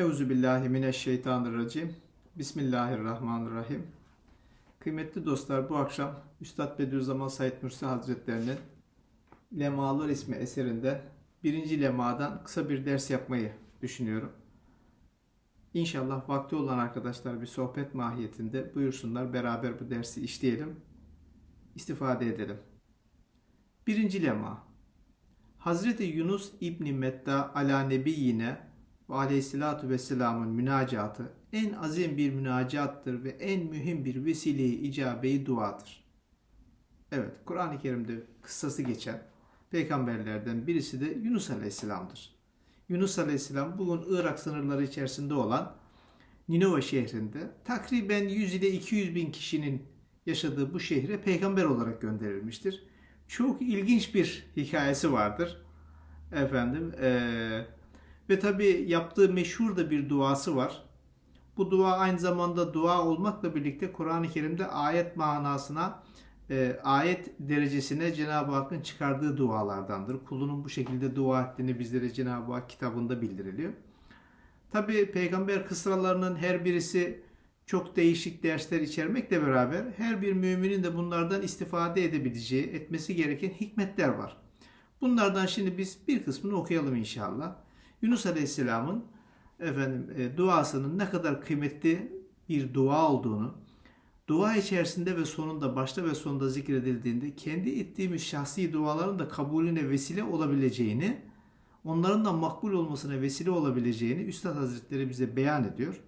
Euzu billahi mineşşeytanirracim. Bismillahirrahmanirrahim. Kıymetli dostlar bu akşam Üstad Bediüzzaman Said Nursi Hazretlerinin Lemalar ismi eserinden birinci lemadan kısa bir ders yapmayı düşünüyorum. İnşallah vakti olan arkadaşlar bir sohbet mahiyetinde buyursunlar beraber bu dersi işleyelim, istifade edelim. Birinci lema Hazreti Yunus İbni Metta ala nebiyyine ve aleyhissalatu vesselamın münacatı en azim bir münacattır ve en mühim bir vesile-i icabe-i duadır. Evet, Kur'an-ı Kerim'de kıssası geçen peygamberlerden birisi de Yunus Aleyhisselam'dır. Yunus Aleyhisselam bugün Irak sınırları içerisinde olan Ninove şehrinde takriben 100 ile 200 bin kişinin yaşadığı bu şehre peygamber olarak gönderilmiştir. Çok ilginç bir hikayesi vardır. Efendim eee, ve tabi yaptığı meşhur da bir duası var. Bu dua aynı zamanda dua olmakla birlikte Kur'an-ı Kerim'de ayet manasına, e, ayet derecesine Cenab-ı Hakk'ın çıkardığı dualardandır. Kulunun bu şekilde dua ettiğini bizlere Cenab-ı Hak kitabında bildiriliyor. Tabi peygamber kısralarının her birisi çok değişik dersler içermekle beraber her bir müminin de bunlardan istifade edebileceği, etmesi gereken hikmetler var. Bunlardan şimdi biz bir kısmını okuyalım inşallah. Yunus Aleyhisselam'ın efendim e, duasının ne kadar kıymetli bir dua olduğunu, dua içerisinde ve sonunda başta ve sonunda zikredildiğinde kendi ettiğimiz şahsi duaların da kabulüne vesile olabileceğini, onların da makbul olmasına vesile olabileceğini Üstad Hazretleri bize beyan ediyor.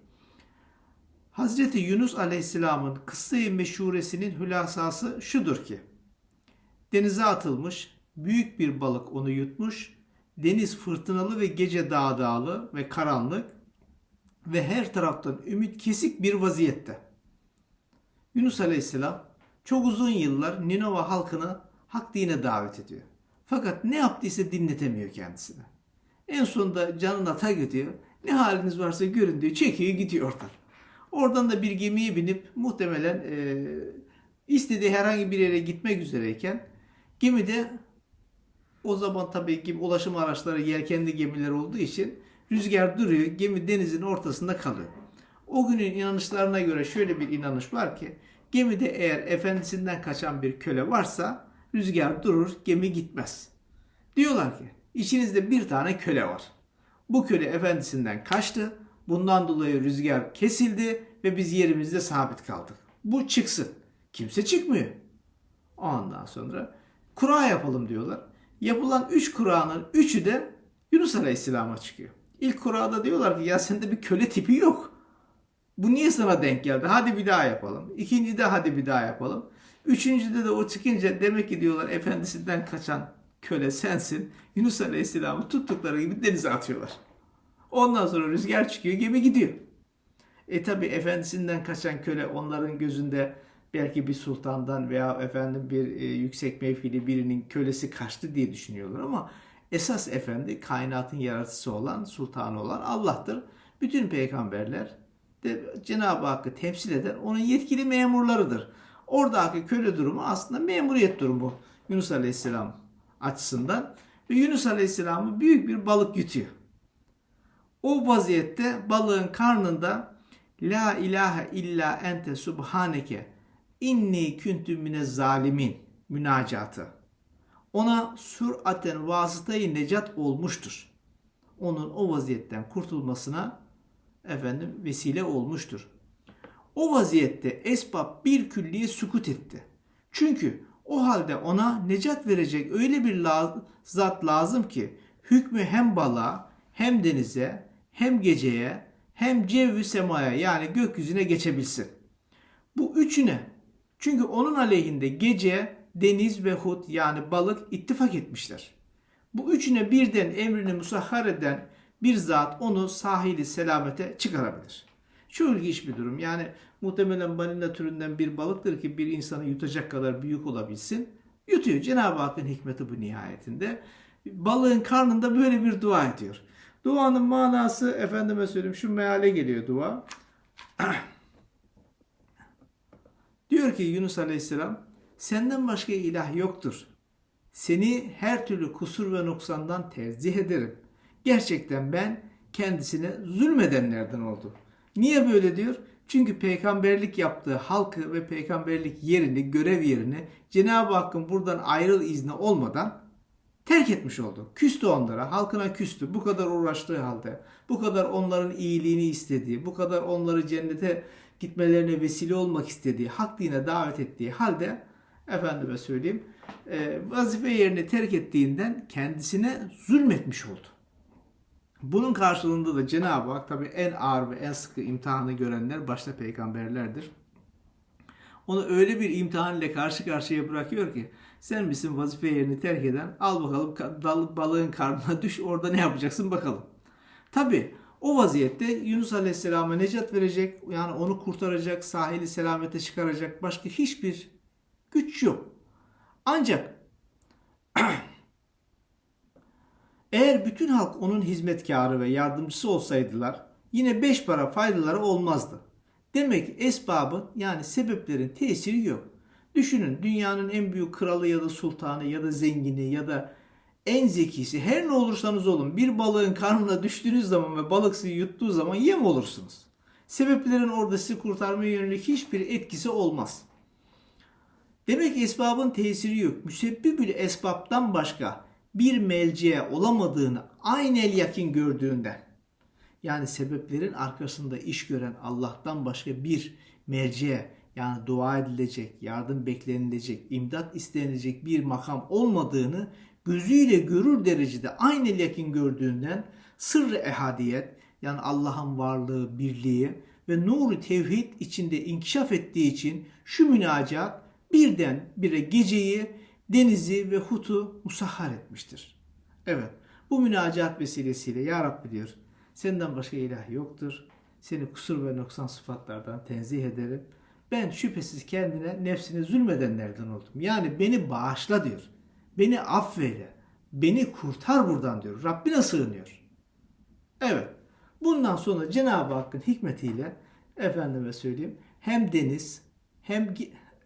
Hazreti Yunus Aleyhisselam'ın kıssa-i meşhuresinin hülasası şudur ki, denize atılmış, büyük bir balık onu yutmuş, deniz fırtınalı ve gece dağdağlı ve karanlık ve her taraftan ümit kesik bir vaziyette. Yunus Aleyhisselam çok uzun yıllar Ninova halkını hak dine davet ediyor. Fakat ne yaptıysa dinletemiyor kendisine. En sonunda canına tak ediyor. Ne haliniz varsa görün diyor. Çekiyor gidiyor oradan. Oradan da bir gemiye binip muhtemelen e, istediği herhangi bir yere gitmek üzereyken gemide o zaman tabii ki ulaşım araçları yelkenli gemiler olduğu için rüzgar duruyor. Gemi denizin ortasında kalıyor. O günün inanışlarına göre şöyle bir inanış var ki gemide eğer efendisinden kaçan bir köle varsa rüzgar durur, gemi gitmez. Diyorlar ki içinizde bir tane köle var. Bu köle efendisinden kaçtı. Bundan dolayı rüzgar kesildi ve biz yerimizde sabit kaldık. Bu çıksın. Kimse çıkmıyor. Ondan sonra kura yapalım diyorlar. Yapılan üç kuranın üçü de Yunus Aleyhisselam'a çıkıyor. İlk kurada diyorlar ki ya sende bir köle tipi yok. Bu niye sana denk geldi? Hadi bir daha yapalım. İkincide hadi bir daha yapalım. Üçüncüde de o çıkınca demek ki diyorlar efendisinden kaçan köle sensin. Yunus Aleyhisselam'ı tuttukları gibi denize atıyorlar. Ondan sonra rüzgar çıkıyor gemi gidiyor. E tabi efendisinden kaçan köle onların gözünde belki bir sultandan veya efendim bir e, yüksek mevkili birinin kölesi kaçtı diye düşünüyorlar ama esas efendi kainatın yaratıcısı olan, sultanı olan Allah'tır. Bütün peygamberler de Cenab-ı Hakk'ı temsil eden onun yetkili memurlarıdır. Oradaki köle durumu aslında memuriyet durumu Yunus Aleyhisselam açısından ve Yunus Aleyhisselam'ı büyük bir balık yutuyor. O vaziyette balığın karnında La ilahe illa ente subhaneke inni küntü mine zalimin münacatı. Ona süraten vasıtayı necat olmuştur. Onun o vaziyetten kurtulmasına efendim vesile olmuştur. O vaziyette esbab bir külliye sükut etti. Çünkü o halde ona necat verecek öyle bir la- zat lazım ki hükmü hem balığa hem denize hem geceye hem cevvi semaya yani gökyüzüne geçebilsin. Bu üçüne çünkü onun aleyhinde gece, deniz ve hut yani balık ittifak etmişler. Bu üçüne birden emrini musahhar eden bir zat onu sahili selamete çıkarabilir. Çok ilginç bir durum. Yani muhtemelen balina türünden bir balıktır ki bir insanı yutacak kadar büyük olabilsin. Yutuyor. Cenab-ı Hakk'ın hikmeti bu nihayetinde. Balığın karnında böyle bir dua ediyor. Duanın manası efendime söyleyeyim şu meale geliyor dua. Diyor ki Yunus Aleyhisselam senden başka ilah yoktur. Seni her türlü kusur ve noksandan tenzih ederim. Gerçekten ben kendisine zulmedenlerden oldu. Niye böyle diyor? Çünkü peygamberlik yaptığı halkı ve peygamberlik yerini, görev yerini Cenab-ı Hakk'ın buradan ayrıl izni olmadan terk etmiş oldu. Küstü onlara, halkına küstü. Bu kadar uğraştığı halde, bu kadar onların iyiliğini istediği, bu kadar onları cennete gitmelerine vesile olmak istediği, hak dine davet ettiği halde efendime söyleyeyim e, vazife yerini terk ettiğinden kendisine zulmetmiş oldu. Bunun karşılığında da Cenab-ı Hak tabi en ağır ve en sıkı imtihanı görenler başta peygamberlerdir. Onu öyle bir imtihan ile karşı karşıya bırakıyor ki sen misin vazife yerini terk eden al bakalım dal, balığın karnına düş orada ne yapacaksın bakalım. Tabi o vaziyette Yunus Aleyhisselam'a necat verecek yani onu kurtaracak sahili selamete çıkaracak başka hiçbir güç yok. Ancak eğer bütün halk onun hizmetkarı ve yardımcısı olsaydılar yine beş para faydaları olmazdı. Demek ki esbabın yani sebeplerin tesiri yok. Düşünün dünyanın en büyük kralı ya da sultanı ya da zengini ya da en zekisi her ne olursanız olun bir balığın karnına düştüğünüz zaman ve balık sizi yuttuğu zaman yem olursunuz. Sebeplerin orada sizi kurtarmaya yönelik hiçbir etkisi olmaz. Demek esbabın tesiri yok. Müsebbibül esbaptan başka bir melceğe olamadığını aynel yakin gördüğünden yani sebeplerin arkasında iş gören Allah'tan başka bir merceğe yani dua edilecek, yardım beklenilecek, imdat istenilecek bir makam olmadığını gözüyle görür derecede aynı yakin gördüğünden sırrı ehadiyet yani Allah'ın varlığı, birliği ve nuru tevhid içinde inkişaf ettiği için şu münacat birden bire geceyi, denizi ve hutu musahhar etmiştir. Evet bu münacat vesilesiyle Ya Rabbi diyor senden başka ilah yoktur. Seni kusur ve noksan sıfatlardan tenzih ederim. Ben şüphesiz kendine nefsine zulmedenlerden oldum. Yani beni bağışla diyor. Beni affeyle. Beni kurtar buradan diyor. Rabbine sığınıyor. Evet. Bundan sonra Cenab-ı Hakk'ın hikmetiyle efendime söyleyeyim hem deniz hem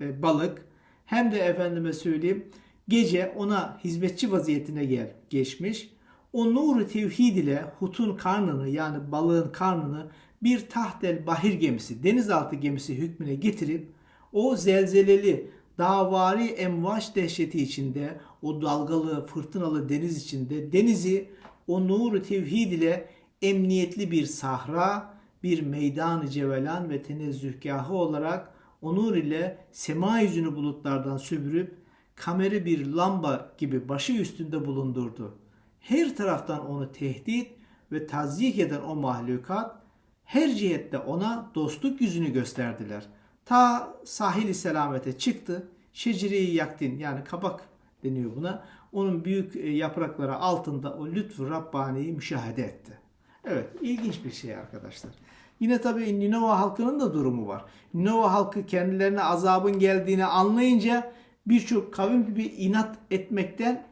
e, balık hem de efendime söyleyeyim gece ona hizmetçi vaziyetine gel geçmiş. O nuru tevhid ile hutun karnını yani balığın karnını bir tahtel bahir gemisi, denizaltı gemisi hükmüne getirip o zelzeleli davari emvaş dehşeti içinde, o dalgalı, fırtınalı deniz içinde denizi o nuru tevhid ile emniyetli bir sahra, bir meydan-ı cevelan ve tenezzühgahı olarak o nur ile sema yüzünü bulutlardan süpürüp kameri bir lamba gibi başı üstünde bulundurdu. Her taraftan onu tehdit ve tazyik eden o mahlukat her cihette ona dostluk yüzünü gösterdiler. Ta sahili selamete çıktı. Şeciri yaktin yani kabak deniyor buna. Onun büyük e, yaprakları altında o lütfu Rabbani'yi müşahede etti. Evet ilginç bir şey arkadaşlar. Yine tabii Ninova halkının da durumu var. Ninova halkı kendilerine azabın geldiğini anlayınca birçok kavim gibi inat etmekten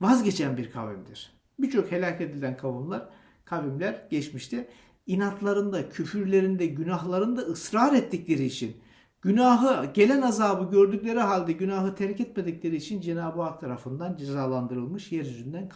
vazgeçen bir kavimdir. Birçok helak edilen kavimler, kavimler geçmişte inatlarında, küfürlerinde, günahlarında ısrar ettikleri için, günahı, gelen azabı gördükleri halde günahı terk etmedikleri için Cenab-ı Hak tarafından cezalandırılmış, yeryüzünden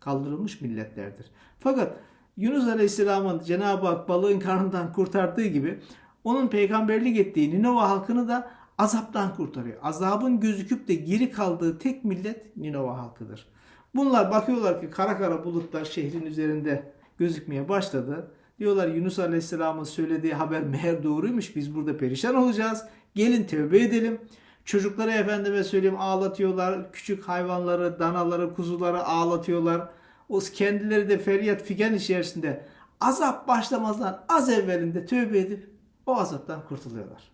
kaldırılmış milletlerdir. Fakat Yunus Aleyhisselam'ın Cenab-ı Hak balığın karnından kurtardığı gibi onun peygamberlik ettiği Ninova halkını da azaptan kurtarıyor. Azabın gözüküp de geri kaldığı tek millet Ninova halkıdır. Bunlar bakıyorlar ki kara kara bulutlar şehrin üzerinde gözükmeye başladı. Diyorlar Yunus Aleyhisselam'ın söylediği haber meğer doğruymuş. Biz burada perişan olacağız. Gelin tövbe edelim. Çocukları efendime söyleyeyim ağlatıyorlar. Küçük hayvanları, danaları, kuzuları ağlatıyorlar. O kendileri de feryat figan içerisinde azap başlamazdan az evvelinde tövbe edip o azaptan kurtuluyorlar.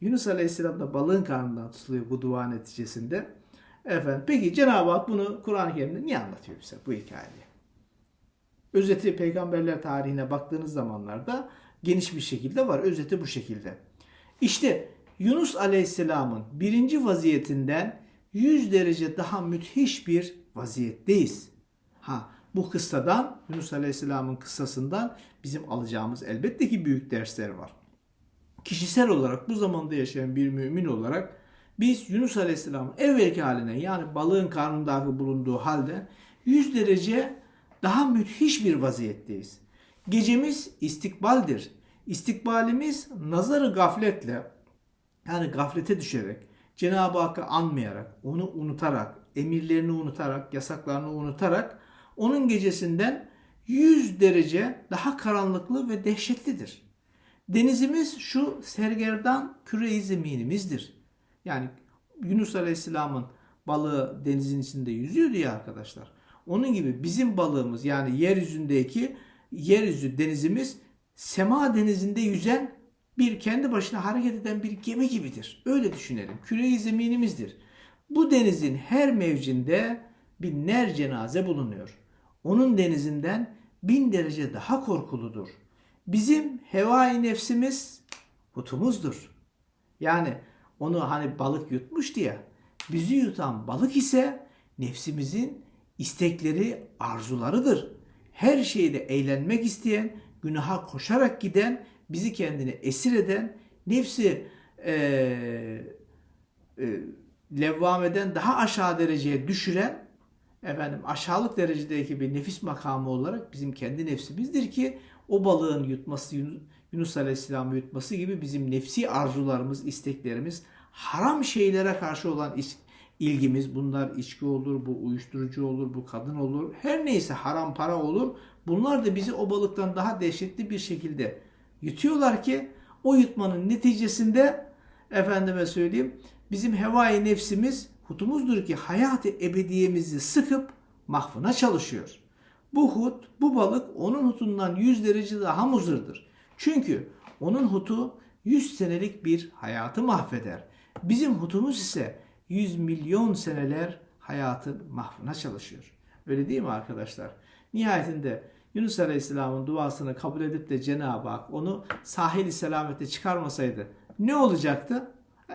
Yunus Aleyhisselam da balığın karnından tutuluyor bu dua neticesinde. Efendim, peki Cenab-ı Hak bunu Kur'an-ı Kerim'de niye anlatıyor bize bu hikayeyi? Özeti peygamberler tarihine baktığınız zamanlarda geniş bir şekilde var. Özeti bu şekilde. İşte Yunus Aleyhisselam'ın birinci vaziyetinden 100 derece daha müthiş bir vaziyetteyiz. Ha bu kıssadan Yunus Aleyhisselam'ın kıssasından bizim alacağımız elbette ki büyük dersler var. Kişisel olarak bu zamanda yaşayan bir mümin olarak biz Yunus Aleyhisselam'ın evvelki haline yani balığın karnındaki bulunduğu halde 100 derece daha müthiş bir vaziyetteyiz. Gecemiz istikbaldir. İstikbalimiz nazarı gafletle yani gaflete düşerek, Cenab-ı Hakk'ı anmayarak, onu unutarak, emirlerini unutarak, yasaklarını unutarak onun gecesinden 100 derece daha karanlıklı ve dehşetlidir. Denizimiz şu sergerdan küre-i zeminimizdir. Yani Yunus Aleyhisselam'ın balığı denizin içinde yüzüyordu ya arkadaşlar. Onun gibi bizim balığımız yani yeryüzündeki yeryüzü denizimiz sema denizinde yüzen bir kendi başına hareket eden bir gemi gibidir. Öyle düşünelim. Küre-i zeminimizdir. Bu denizin her mevcinde bir ner cenaze bulunuyor. Onun denizinden bin derece daha korkuludur. Bizim hevai nefsimiz hutumuzdur. Yani onu hani balık yutmuş diye bizi yutan balık ise nefsimizin istekleri, arzularıdır. Her şeyde eğlenmek isteyen, günaha koşarak giden, bizi kendine esir eden, nefsi eee e, levvameden daha aşağı dereceye düşüren efendim aşağılık derecedeki bir nefis makamı olarak bizim kendi nefsimizdir ki o balığın yutması Yunus- Aleyhisselam'ı yutması gibi bizim nefsi arzularımız, isteklerimiz, haram şeylere karşı olan ilgimiz bunlar içki olur, bu uyuşturucu olur, bu kadın olur, her neyse haram para olur. Bunlar da bizi o balıktan daha dehşetli bir şekilde yutuyorlar ki o yutmanın neticesinde efendime söyleyeyim bizim hevai nefsimiz hutumuzdur ki hayatı ebediyemizi sıkıp mahvına çalışıyor. Bu hut, bu balık onun hutundan 100 derece daha muzırdır. Çünkü onun hutu 100 senelik bir hayatı mahveder. Bizim hutumuz ise 100 milyon seneler hayatın mahvına çalışıyor. Öyle değil mi arkadaşlar? Nihayetinde Yunus Aleyhisselam'ın duasını kabul edip de Cenab-ı Hak onu sahili selamete çıkarmasaydı ne olacaktı?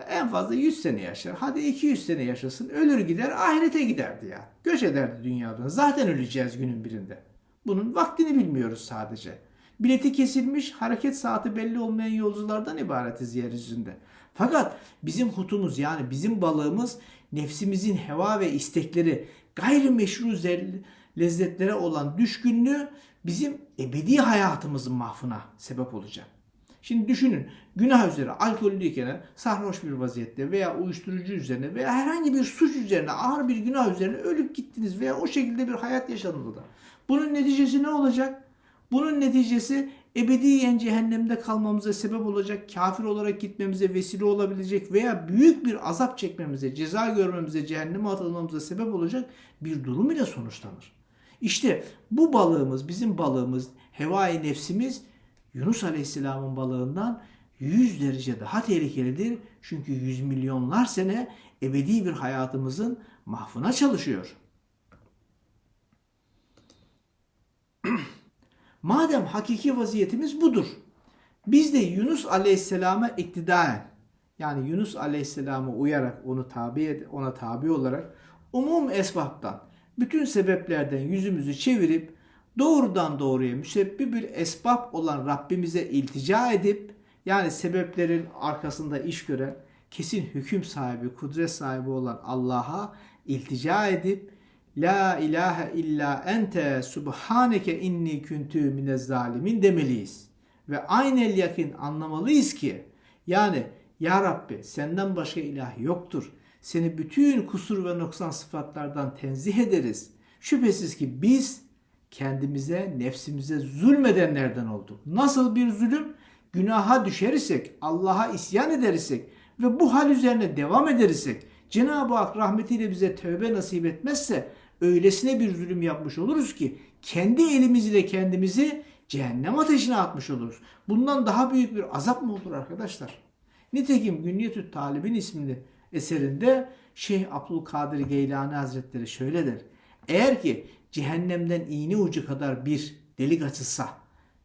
En fazla 100 sene yaşar. Hadi 200 sene yaşasın. Ölür gider ahirete giderdi ya. Göç ederdi dünyadan. Zaten öleceğiz günün birinde. Bunun vaktini bilmiyoruz sadece. Bileti kesilmiş, hareket saati belli olmayan yolculardan ibaretiz yeryüzünde. Fakat bizim hutumuz yani bizim balığımız nefsimizin heva ve istekleri gayrimeşru lezzetlere olan düşkünlüğü bizim ebedi hayatımızın mahvına sebep olacak. Şimdi düşünün günah üzere alkollüyken sarhoş bir vaziyette veya uyuşturucu üzerine veya herhangi bir suç üzerine ağır bir günah üzerine ölüp gittiniz veya o şekilde bir hayat yaşadınız. Bunun neticesi ne olacak? Bunun neticesi ebediyen cehennemde kalmamıza sebep olacak, kafir olarak gitmemize vesile olabilecek veya büyük bir azap çekmemize, ceza görmemize, cehenneme atılmamıza sebep olacak bir durum ile sonuçlanır. İşte bu balığımız, bizim balığımız, hevai nefsimiz Yunus Aleyhisselam'ın balığından 100 derece daha tehlikelidir. Çünkü 100 milyonlar sene ebedi bir hayatımızın mahvına çalışıyor. Madem hakiki vaziyetimiz budur. Biz de Yunus Aleyhisselam'a iktidaen yani Yunus Aleyhisselam'a uyarak onu tabi ona tabi olarak umum esbaptan bütün sebeplerden yüzümüzü çevirip doğrudan doğruya müsebbibül esbab olan Rabbimize iltica edip yani sebeplerin arkasında iş gören kesin hüküm sahibi, kudret sahibi olan Allah'a iltica edip La ilahe illa ente subhaneke inni küntü minez zalimin demeliyiz. Ve aynel yakin anlamalıyız ki yani Ya Rabbi senden başka ilah yoktur. Seni bütün kusur ve noksan sıfatlardan tenzih ederiz. Şüphesiz ki biz kendimize, nefsimize zulmedenlerden olduk. Nasıl bir zulüm? Günaha düşersek, Allah'a isyan edersek ve bu hal üzerine devam edersek, Cenab-ı Hak rahmetiyle bize tövbe nasip etmezse öylesine bir zulüm yapmış oluruz ki kendi elimizle kendimizi cehennem ateşine atmış oluruz. Bundan daha büyük bir azap mı olur arkadaşlar? Nitekim Günyetü Talib'in ismini eserinde Şeyh Abdülkadir Geylani Hazretleri şöyle der. Eğer ki cehennemden iğne ucu kadar bir delik açılsa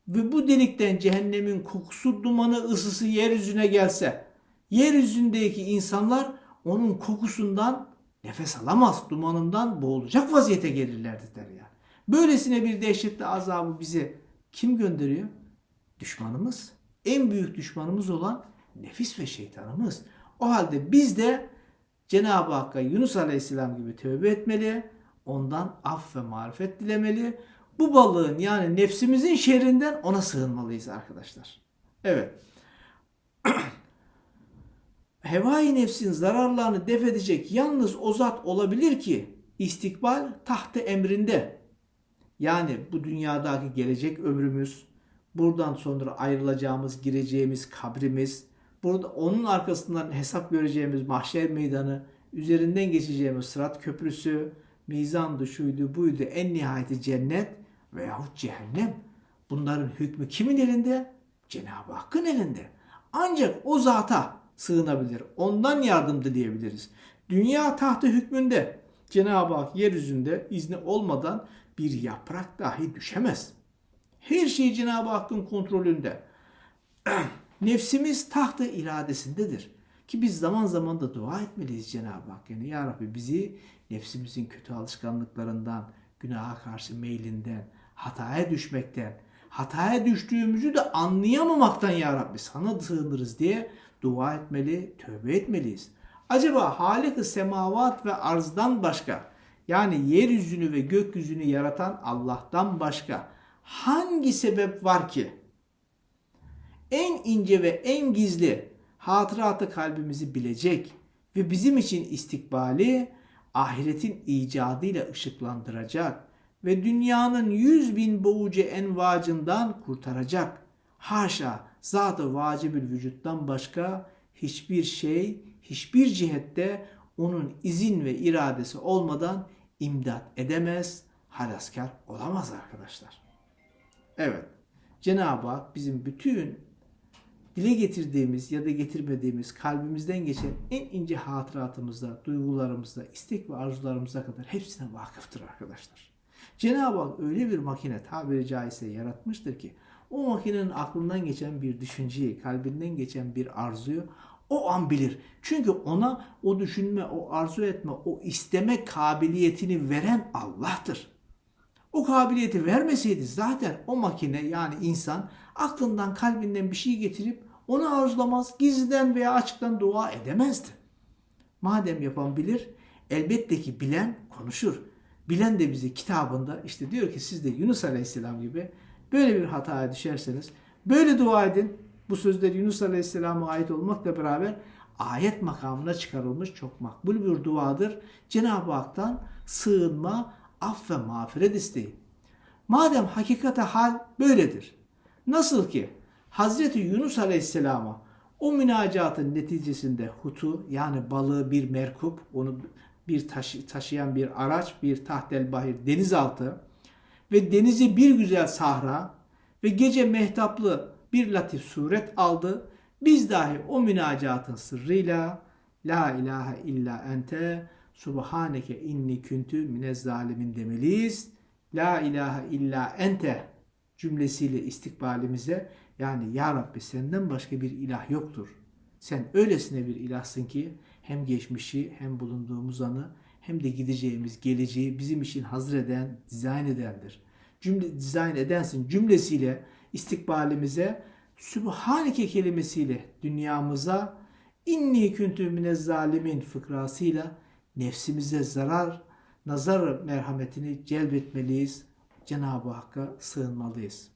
ve bu delikten cehennemin kokusu, dumanı, ısısı yeryüzüne gelse, yeryüzündeki insanlar onun kokusundan nefes alamaz, dumanından boğulacak vaziyete gelirlerdi der yani. Böylesine bir dehşetli azabı bize kim gönderiyor? Düşmanımız. En büyük düşmanımız olan nefis ve şeytanımız. O halde biz de Cenab-ı Hakk'a Yunus Aleyhisselam gibi tövbe etmeli, ondan af ve marifet dilemeli, Bu balığın yani nefsimizin şerrinden ona sığınmalıyız arkadaşlar. Evet. Hevai nefsin zararlarını def edecek yalnız o zat olabilir ki istikbal tahtı emrinde. Yani bu dünyadaki gelecek ömrümüz, buradan sonra ayrılacağımız, gireceğimiz kabrimiz, burada onun arkasından hesap göreceğimiz mahşer meydanı, üzerinden geçeceğimiz sırat köprüsü, mizandı, şuydu, buydu, en nihayeti cennet veyahut cehennem. Bunların hükmü kimin elinde? Cenab-ı Hakk'ın elinde. Ancak o zata sığınabilir. Ondan yardım dileyebiliriz. Dünya tahtı hükmünde Cenab-ı Hak yeryüzünde izni olmadan bir yaprak dahi düşemez. Her şey Cenab-ı Hakk'ın kontrolünde. Nefsimiz tahtı iradesindedir. Ki biz zaman zaman da dua etmeliyiz Cenab-ı Hak. Yani Ya Rabbi bizi nefsimizin kötü alışkanlıklarından, günaha karşı meylinden, hataya düşmekten, hataya düştüğümüzü de anlayamamaktan Ya Rabbi sana sığınırız diye dua etmeli, tövbe etmeliyiz. Acaba Halik-i semavat ve arzdan başka yani yeryüzünü ve gökyüzünü yaratan Allah'tan başka hangi sebep var ki en ince ve en gizli hatıratı kalbimizi bilecek ve bizim için istikbali ahiretin icadıyla ışıklandıracak ve dünyanın yüz bin boğucu envacından kurtaracak. Haşa zat-ı vacibül vücuttan başka hiçbir şey, hiçbir cihette onun izin ve iradesi olmadan imdat edemez, halaskar olamaz arkadaşlar. Evet, Cenab-ı Hak bizim bütün dile getirdiğimiz ya da getirmediğimiz kalbimizden geçen en ince hatıratımızda, duygularımızda, istek ve arzularımıza kadar hepsine vakıftır arkadaşlar. Cenab-ı Hak öyle bir makine tabiri caizse yaratmıştır ki o makinenin aklından geçen bir düşünceyi, kalbinden geçen bir arzuyu o an bilir. Çünkü ona o düşünme, o arzu etme, o isteme kabiliyetini veren Allah'tır. O kabiliyeti vermeseydi zaten o makine yani insan aklından kalbinden bir şey getirip onu arzulamaz, gizliden veya açıktan dua edemezdi. Madem yapan bilir, elbette ki bilen konuşur. Bilen de bize kitabında işte diyor ki siz de Yunus Aleyhisselam gibi böyle bir hataya düşerseniz böyle dua edin. Bu sözler Yunus Aleyhisselam'a ait olmakla beraber ayet makamına çıkarılmış çok makbul bir duadır. Cenab-ı Hak'tan sığınma, af ve mağfiret isteyin. Madem hakikate hal böyledir. Nasıl ki Hazreti Yunus Aleyhisselam'a o münacatın neticesinde hutu yani balığı bir merkup, onu bir taşı, taşıyan bir araç, bir tahtel bahir denizaltı ve denizi bir güzel sahra ve gece mehtaplı bir latif suret aldı. Biz dahi o münacatın sırrıyla La ilahe illa ente subhaneke inni küntü minez zalimin demeliyiz. La ilahe illa ente cümlesiyle istikbalimize yani Ya Rabbi senden başka bir ilah yoktur. Sen öylesine bir ilahsın ki hem geçmişi hem bulunduğumuz anı hem de gideceğimiz geleceği bizim için hazır eden, dizayn edendir. Cümle dizayn edensin cümlesiyle istikbalimize Sübhaneke kelimesiyle dünyamıza inni küntü minez zalimin fıkrasıyla nefsimize zarar, nazar merhametini celbetmeliyiz. Cenab-ı Hakk'a sığınmalıyız.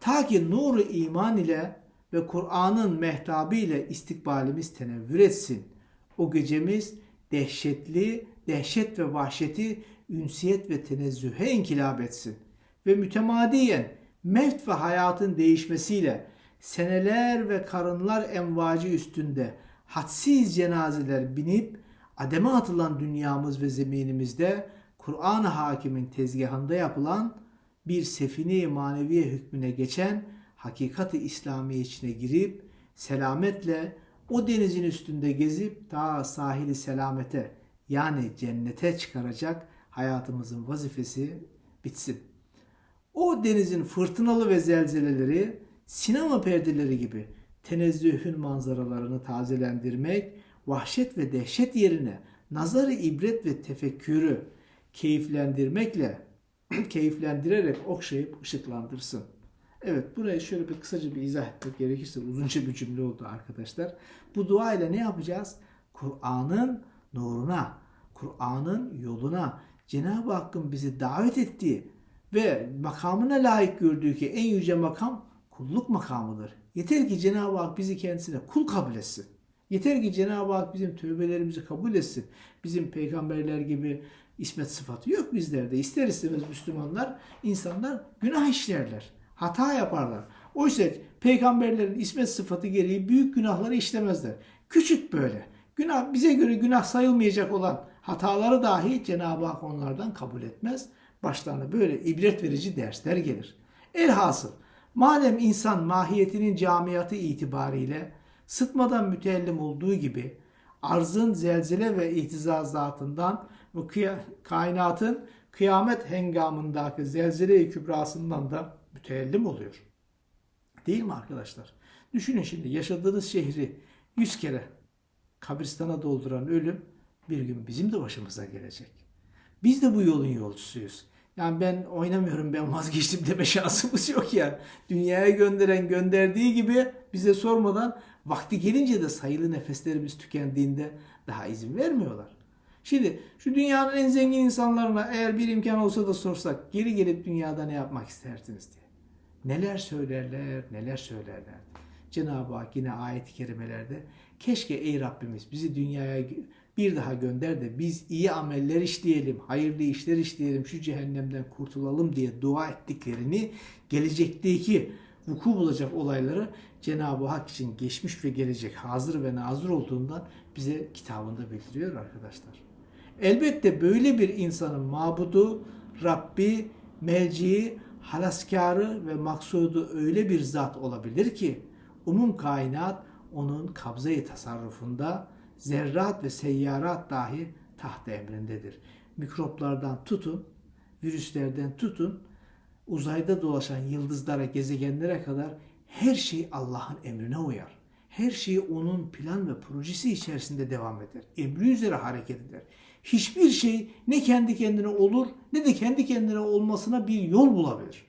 Ta ki nuru iman ile ve Kur'an'ın mehtabı ile istikbalimiz tenevvür etsin. O gecemiz dehşetli, dehşet ve vahşeti ünsiyet ve tenezzühe inkılap etsin. Ve mütemadiyen mevt ve hayatın değişmesiyle seneler ve karınlar envacı üstünde hadsiz cenazeler binip ademe atılan dünyamız ve zeminimizde Kur'an-ı Hakim'in tezgahında yapılan bir sefine maneviye hükmüne geçen hakikati İslamiye içine girip selametle o denizin üstünde gezip ta sahili selamete yani cennete çıkaracak hayatımızın vazifesi bitsin. O denizin fırtınalı ve zelzeleleri sinema perdeleri gibi tenezzühün manzaralarını tazelendirmek, vahşet ve dehşet yerine nazarı ibret ve tefekkürü keyiflendirmekle, keyiflendirerek okşayıp ışıklandırsın. Evet buraya şöyle bir kısaca bir izah etmek gerekirse uzunca bir cümle oldu arkadaşlar. Bu dua ile ne yapacağız? Kur'an'ın nuruna, Kur'an'ın yoluna, Cenab-ı Hakk'ın bizi davet ettiği ve makamına layık gördüğü ki en yüce makam kulluk makamıdır. Yeter ki Cenab-ı Hak bizi kendisine kul kabul etsin. Yeter ki Cenab-ı Hak bizim tövbelerimizi kabul etsin. Bizim peygamberler gibi ismet sıfatı yok bizlerde. İster istemez Müslümanlar, insanlar günah işlerler. Hata yaparlar. Oysa peygamberlerin ismet sıfatı gereği büyük günahları işlemezler. Küçük böyle. Günah bize göre günah sayılmayacak olan hataları dahi Cenab-ı Hak onlardan kabul etmez. Başlarına böyle ibret verici dersler gelir. Elhasıl madem insan mahiyetinin camiatı itibariyle sıtmadan müteellim olduğu gibi arzın zelzele ve ihtizazatından ve kainatın kıyamet hengamındaki zelzele-i kübrasından da müteellim oluyor. Değil mi arkadaşlar? Düşünün şimdi yaşadığınız şehri 100 kere kabristana dolduran ölüm bir gün bizim de başımıza gelecek. Biz de bu yolun yolcusuyuz. Yani ben oynamıyorum ben vazgeçtim deme şansımız yok ya. Dünyaya gönderen gönderdiği gibi bize sormadan vakti gelince de sayılı nefeslerimiz tükendiğinde daha izin vermiyorlar. Şimdi şu dünyanın en zengin insanlarına eğer bir imkan olsa da sorsak geri gelip dünyada ne yapmak istersiniz diye. Neler söylerler, neler söylerler. Cenab-ı Hak yine ayet-i kerimelerde keşke ey Rabbimiz bizi dünyaya bir daha gönder de biz iyi ameller işleyelim, hayırlı işler işleyelim, şu cehennemden kurtulalım diye dua ettiklerini gelecekteki vuku bulacak olayları Cenab-ı Hak için geçmiş ve gelecek hazır ve nazır olduğundan bize kitabında bildiriyor arkadaşlar. Elbette böyle bir insanın mabudu, Rabbi, melciği, halaskarı ve maksudu öyle bir zat olabilir ki umum kainat onun kabzayı tasarrufunda zerrat ve seyyarat dahi taht emrindedir. Mikroplardan tutun, virüslerden tutun, uzayda dolaşan yıldızlara, gezegenlere kadar her şey Allah'ın emrine uyar. Her şey onun plan ve projesi içerisinde devam eder. Emri üzere hareket eder. Hiçbir şey ne kendi kendine olur ne de kendi kendine olmasına bir yol bulabilir.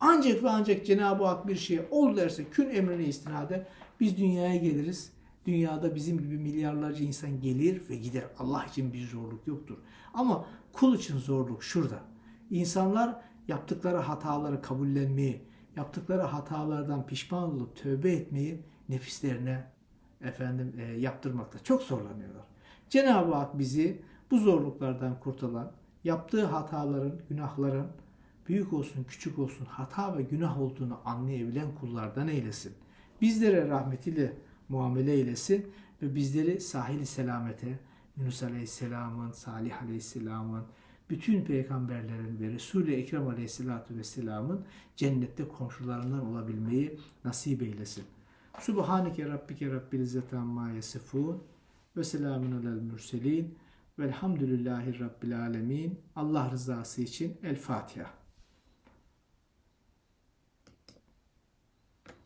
Ancak ve ancak Cenab-ı Hak bir şeye ol derse kün emrine istinaden biz dünyaya geliriz. Dünyada bizim gibi milyarlarca insan gelir ve gider. Allah için bir zorluk yoktur. Ama kul için zorluk şurada. İnsanlar yaptıkları hataları kabullenmeyi, yaptıkları hatalardan pişman olup tövbe etmeyi nefislerine efendim e, yaptırmakta çok zorlanıyorlar. Cenab-ı Hak bizi bu zorluklardan kurtulan, yaptığı hataların, günahların büyük olsun küçük olsun hata ve günah olduğunu anlayabilen kullardan eylesin. Bizlere rahmetiyle muamele eylesin ve bizleri sahili selamete, Yunus Aleyhisselam'ın, Salih Aleyhisselam'ın, bütün peygamberlerin ve Resul-i Ekrem Aleyhisselatü Vesselam'ın cennette komşularından olabilmeyi nasip eylesin. Subhaneke Rabbike Rabbil İzzeti Amma Yasifun ve selamun alel mürselin velhamdülillahi Rabbil Alemin. Allah rızası için El Fatiha.